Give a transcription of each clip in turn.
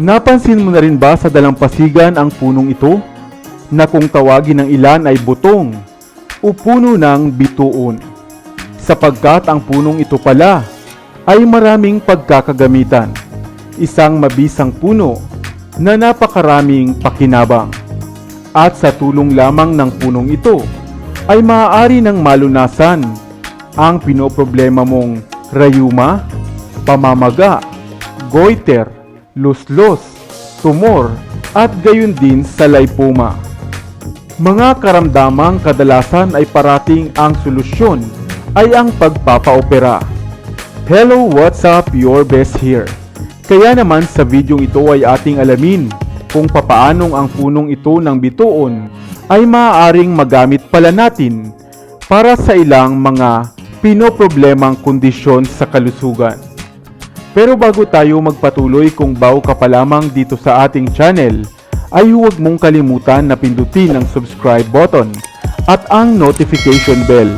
Napansin mo na rin ba sa dalampasigan ang punong ito? Na kung tawagin ng ilan ay butong o puno ng bituon. Sapagkat ang punong ito pala ay maraming pagkakagamitan. Isang mabisang puno na napakaraming pakinabang. At sa tulong lamang ng punong ito ay maaari ng malunasan ang pinoproblema mong rayuma, pamamaga, goiter, luslos, tumor, at gayon din sa lipoma. Mga karamdamang kadalasan ay parating ang solusyon ay ang pagpapaopera. Hello, what's up? Your best here. Kaya naman sa videong ito ay ating alamin kung papaanong ang punong ito ng bituon ay maaaring magamit pala natin para sa ilang mga pinoproblemang kondisyon sa kalusugan. Pero bago tayo magpatuloy kung bago ka pa lamang dito sa ating channel, ay huwag mong kalimutan na pindutin ang subscribe button at ang notification bell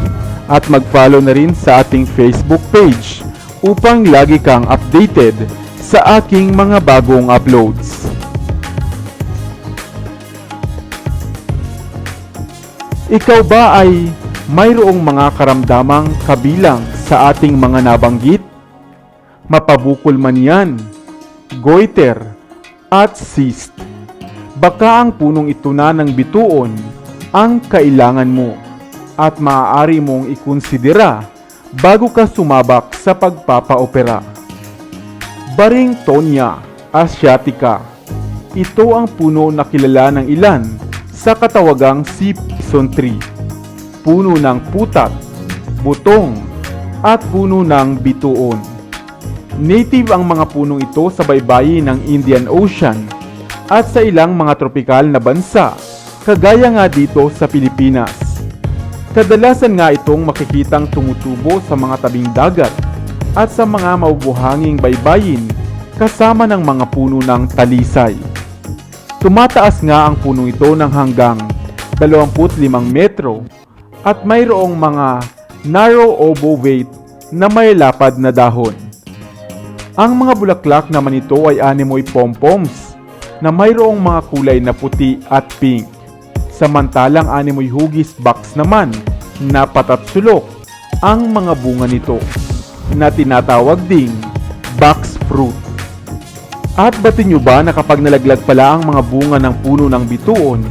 at mag-follow na rin sa ating Facebook page upang lagi kang updated sa aking mga bagong uploads. Ikaw ba ay mayroong mga karamdamang kabilang sa ating mga nabanggit? Mapabukol man yan, goiter, at cyst. Baka ang punong ito na ng bituon ang kailangan mo at maaari mong ikonsidera bago ka sumabak sa pagpapaopera. Baring Tonya asiatica. Ito ang puno na kilala ng ilan sa katawagang Sipson tree. Puno ng putat, butong, at puno ng bituon. Native ang mga punong ito sa baybayin ng Indian Ocean at sa ilang mga tropikal na bansa, kagaya nga dito sa Pilipinas. Kadalasan nga itong makikitang tumutubo sa mga tabing dagat at sa mga maubuhanging baybayin kasama ng mga puno ng talisay. Tumataas nga ang puno ito ng hanggang 25 metro at mayroong mga narrow ovovate na may lapad na dahon. Ang mga bulaklak naman ito ay animoy pompoms na mayroong mga kulay na puti at pink. Samantalang animoy hugis box naman na patatsulok ang mga bunga nito na tinatawag ding box fruit. At batin nyo ba na kapag nalaglag pala ang mga bunga ng puno ng bituon,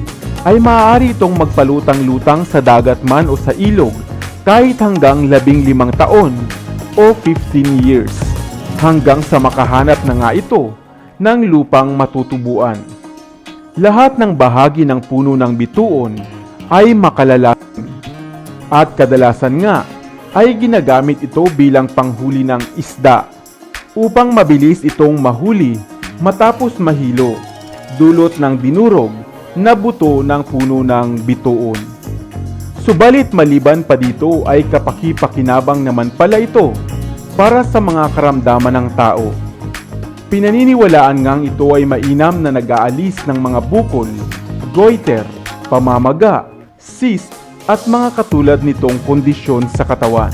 ay maaari itong magpalutang-lutang sa dagat man o sa ilog kahit hanggang labing limang taon o 15 years hanggang sa makahanap na nga ito ng lupang matutubuan. Lahat ng bahagi ng puno ng bituon ay makalalaking at kadalasan nga ay ginagamit ito bilang panghuli ng isda upang mabilis itong mahuli matapos mahilo dulot ng dinurog na buto ng puno ng bituon. Subalit maliban pa dito ay kapaki-pakinabang naman pala ito para sa mga karamdaman ng tao. Pinaniniwalaan ngang ito ay mainam na nag-aalis ng mga bukol, goiter, pamamaga, cyst at mga katulad nitong kondisyon sa katawan.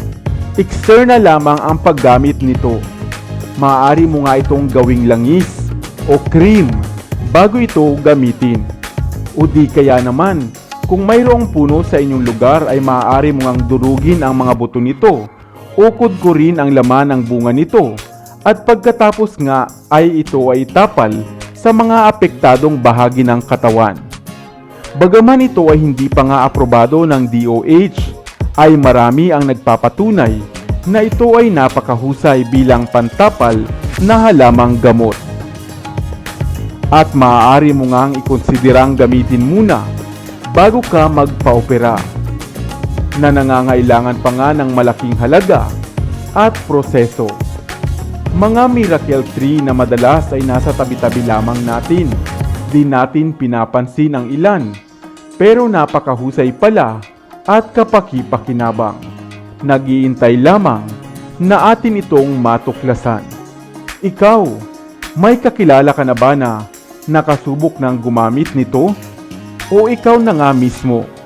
External lamang ang paggamit nito. Maaari mo nga itong gawing langis o cream bago ito gamitin. O di kaya naman, kung mayroong puno sa inyong lugar ay maaari mo ngang durugin ang mga buto nito o kudkurin ang laman ng bunga nito at pagkatapos nga ay ito ay tapal sa mga apektadong bahagi ng katawan. Bagaman ito ay hindi pa nga aprobado ng DOH, ay marami ang nagpapatunay na ito ay napakahusay bilang pantapal na halamang gamot. At maaari mo ngang ikonsiderang gamitin muna bago ka magpa-opera na nangangailangan pa nga ng malaking halaga at proseso. Mga miracle tree na madalas ay nasa tabi-tabi lamang natin. Di natin pinapansin ang ilan. Pero napakahusay pala at kapaki-pakinabang. Nagiintay lamang na atin itong matuklasan. Ikaw, may kakilala ka na ba na nakasubok ng gumamit nito? O ikaw na nga mismo?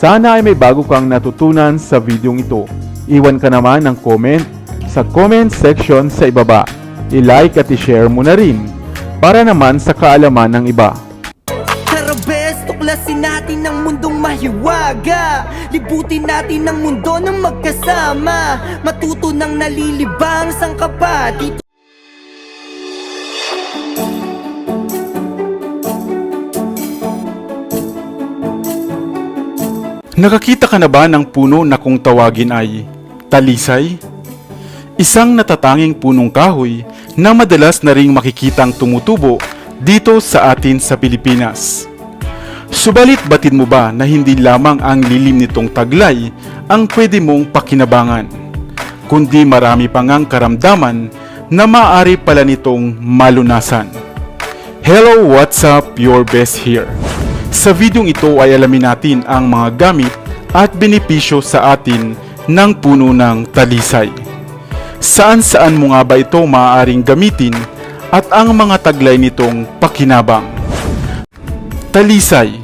Sana ay may bago kang natutunan sa videong ito. Iwan ka naman ng comment sa comment section sa ibaba. I-like at i-share mo na rin para naman sa kaalaman ng iba. Tara bes, tuklasin natin ang mundong mahiwaga Libutin natin ang mundo ng magkasama Matuto ng nalilibang sangkapa Dito Nakakita ka na ba ng puno na kung tawagin ay talisay? Isang natatanging punong kahoy na madalas na ring makikitang tumutubo dito sa atin sa Pilipinas. Subalit batid mo ba na hindi lamang ang lilim nitong taglay ang pwede mong pakinabangan, kundi marami pang ang karamdaman na maaari pala nitong malunasan. Hello, what's up? Your best here. Sa videong ito ay alamin natin ang mga gamit at benepisyo sa atin ng puno ng talisay. Saan saan mo nga ba ito maaaring gamitin at ang mga taglay nitong pakinabang. Talisay,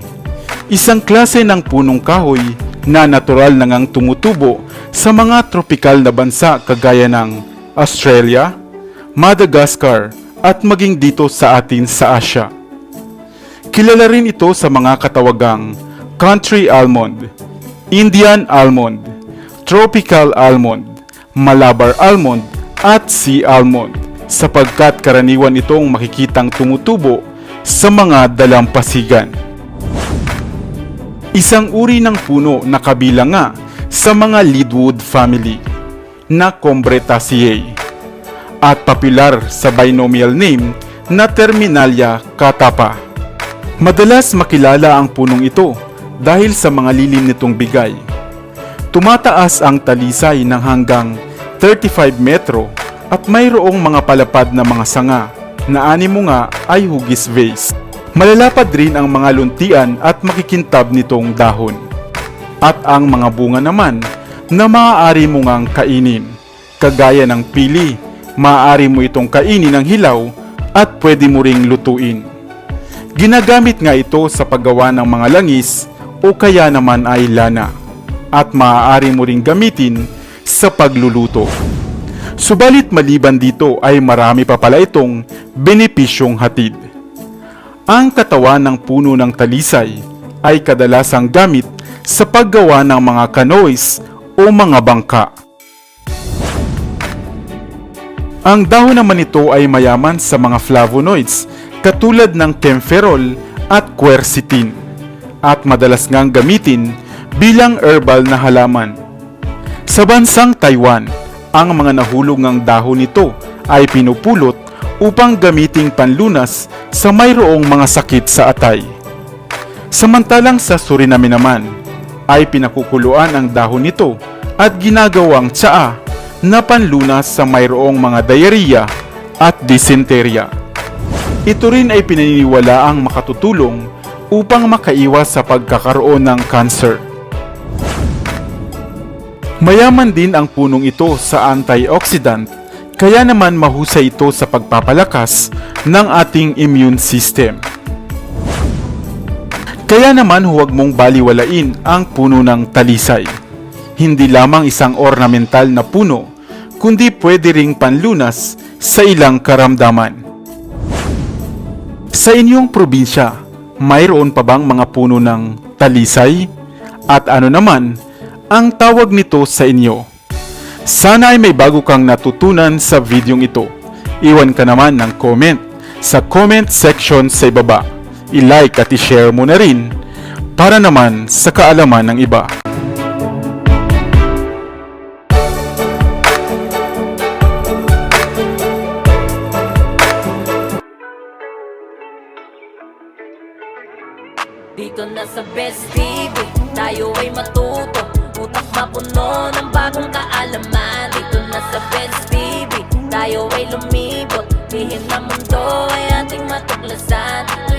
isang klase ng punong kahoy na natural na ngang tumutubo sa mga tropikal na bansa kagaya ng Australia, Madagascar at maging dito sa atin sa Asia. Kilala rin ito sa mga katawagang country almond, Indian almond, tropical almond, Malabar almond at sea almond sapagkat karaniwan itong makikitang tumutubo sa mga dalampasigan. Isang uri ng puno na kabilang nga sa mga leadwood family na Combretaceae at popular sa binomial name na Terminalia catapa. Madalas makilala ang punong ito dahil sa mga lilim nitong bigay. Tumataas ang talisay ng hanggang 35 metro at mayroong mga palapad na mga sanga na animo nga ay hugis vase. Malalapad rin ang mga luntian at makikintab nitong dahon. At ang mga bunga naman na maaari mo ngang kainin. Kagaya ng pili, maaari mo itong kainin ng hilaw at pwede mo ring lutuin. Ginagamit nga ito sa paggawa ng mga langis o kaya naman ay lana at maaari mo ring gamitin sa pagluluto. Subalit maliban dito ay marami pa pala itong benepisyong hatid. Ang katawan ng puno ng talisay ay kadalasang gamit sa paggawa ng mga canoes o mga bangka. Ang dahon naman nito ay mayaman sa mga flavonoids katulad ng camphorol at quercetin at madalas ngang gamitin bilang herbal na halaman. Sa bansang Taiwan, ang mga nahulog ng dahon nito ay pinupulot upang gamiting panlunas sa mayroong mga sakit sa atay. Samantalang sa Suriname naman, ay pinakukuluan ang dahon nito at ginagawang tsaa na panlunas sa mayroong mga diarrhea at dysenteria. Ito rin ay pinaniniwalaang makatutulong upang makaiwas sa pagkakaroon ng cancer. Mayaman din ang punong ito sa antioxidant, kaya naman mahusay ito sa pagpapalakas ng ating immune system. Kaya naman huwag mong baliwalain ang puno ng talisay. Hindi lamang isang ornamental na puno, kundi pwede ring panlunas sa ilang karamdaman. Sa inyong probinsya, mayroon pa bang mga puno ng talisay? At ano naman ang tawag nito sa inyo? Sana ay may bago kang natutunan sa videong ito. Iwan ka naman ng comment sa comment section sa ibaba. I-like at i-share mo na rin para naman sa kaalaman ng iba. Dito na sa Best TV, tayo ay matuto. Utak mapuno ng bagong kaalaman. Dito na sa Best TV, tayo ay lumibot. Lihim na mundo ay ating matuklasan